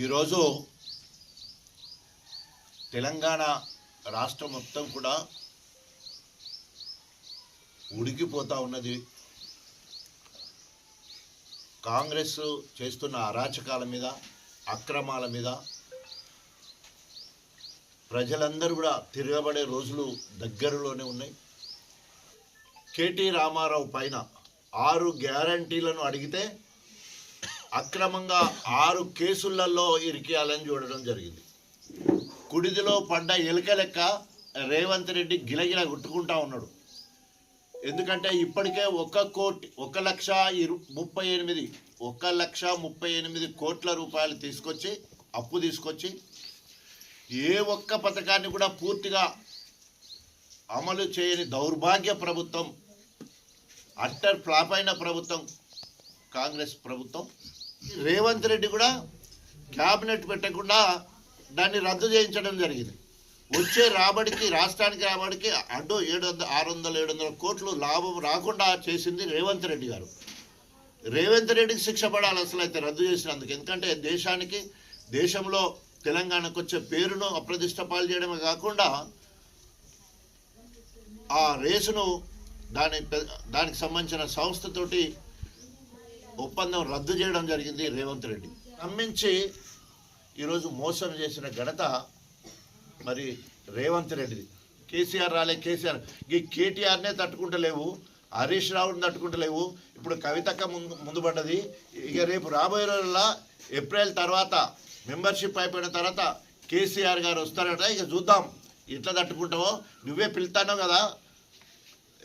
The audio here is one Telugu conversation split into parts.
ఈరోజు తెలంగాణ రాష్ట్రం మొత్తం కూడా ఉడికిపోతూ ఉన్నది. కాంగ్రెస్ చేస్తున్న అరాచకాల మీద అక్రమాల మీద ప్రజలందరూ కూడా తిరగబడే రోజులు దగ్గరలోనే ఉన్నాయి. కేటీ రామారావు పైన ఆరు గ్యారంటీలను అడిగితే అక్రమంగా ఆరు కేసులలో ఇరికేయాలని చూడడం జరిగింది. కుడిదిలో పడ్డ ఎలుక లెక్క రేవంత్ రెడ్డి గిలగిల కొట్టుకుంటా ఉన్నాడు. ఎందుకంటే ఇప్పటికే ఒక కోటి ఒక లక్ష ఇరు ముప్పై ఎనిమిది ఒక లక్ష ముప్పై ఎనిమిది కోట్ల రూపాయలు తీసుకొచ్చి అప్పు తీసుకొచ్చి ఏ ఒక్క పథకాన్ని కూడా పూర్తిగా అమలు చేయని దౌర్భాగ్య ప్రభుత్వం అట్టర్ ఫ్లాప్ అయిన ప్రభుత్వం కాంగ్రెస్ ప్రభుత్వం రేవంత్ రెడ్డి కూడా క్యాబినెట్ పెట్టకుండా దాన్ని రద్దు చేయించడం జరిగింది. వచ్చే రాబడికి రాష్ట్రానికి రాబడికి అడ్డు ఏడు వందల ఆరు వందల ఏడు వందల కోట్లు లాభం రాకుండా చేసింది రేవంత్ రెడ్డి గారు. రేవంత్ రెడ్డికి శిక్ష పడాలి అసలు అయితే రద్దు చేసినందుకు. ఎందుకంటే దేశానికి దేశంలో తెలంగాణకు వచ్చే పేరును అప్రతిష్ట పాలు చేయడమే కాకుండా ఆ రేసును దాని దానికి సంబంధించిన సంస్థతోటి ఒప్పందం రద్దు చేయడం జరిగింది రేవంత్ రెడ్డి. నమ్మించి ఈరోజు మోసం చేసిన ఘనత మరి రేవంత్ రెడ్డిది. కేసీఆర్ రాలే కేసీఆర్. ఈ కేటీఆర్నే తట్టుకుంటలేవు హరీష్ రావుని తట్టుకుంటలేవు. ఇప్పుడు కవితక్క ముందు ముందు పడ్డది. ఇక రేపు రాబోయే రోజుల్లో ఏప్రిల్ తర్వాత మెంబర్షిప్ అయిపోయిన తర్వాత కేసీఆర్ గారు వస్తారట. ఇక చూద్దాం ఎట్లా తట్టుకుంటావో నువ్వే పిలుతానో కదా.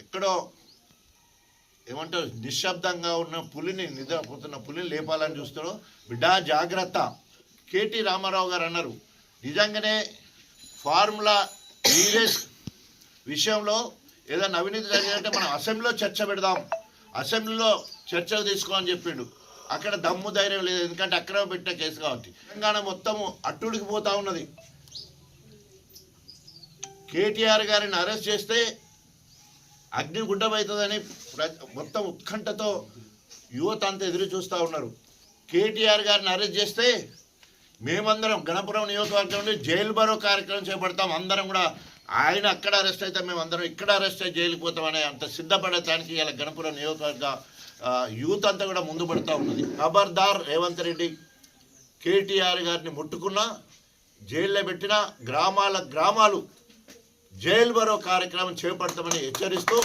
ఎక్కడో ఏమంటారు? నిశ్శబ్దంగా ఉన్న పులిని నిద్రపోతున్న పులిని లేపాలని చూస్తాడు? బిడ్డ జాగ్రత్త. కేటీ రామారావు గారు అన్నారు. నిజంగానే ఫార్ములా ఈ విషయంలో ఏదైనా అవినీతి జరిగిందంటే మనం అసెంబ్లీలో చర్చ పెడదాం. అసెంబ్లీలో చర్చలు తీసుకోమని చెప్పిండు. అక్కడ దమ్ము ధైర్యం లేదు. ఎందుకంటే అక్రమ పెట్టిన కేసు కాబట్టి. తెలంగాణ మొత్తము అట్టుడికి పోతా ఉన్నది. కేటీఆర్ గారిని అరెస్ట్ చేస్తే అగ్నిగుండమవుతుందని ప్ర- మొత్తం ఉత్కంఠతో యువత అంతా ఎదురు చూస్తూ ఉన్నారు. కేటీఆర్ గారిని అరెస్ట్ చేస్తే మేమందరం గణపురం నియోజకవర్గం నుండి జైలు బరో కార్యక్రమం చేపడతాం. అందరం కూడా ఆయన అక్కడ అరెస్ట్ అయితే మేము అందరం ఇక్కడ అరెస్ట్ అయ్యి జైలుకి పోతామని అంత సిద్ధపడటానికి ఇలా గణపురం నియోజకవర్గ యూత్ అంతా కూడా ముందు పడుతూ ఉన్నది. ఖబర్దార్ రేవంత్ రెడ్డి కేటీఆర్ గారిని ముట్టుకున్నా జైల్లో పెట్టిన గ్రామాల గ్రామాలు జైల్ బరో కార్యక్రమం చేపడతామని హెచ్చరిస్తూ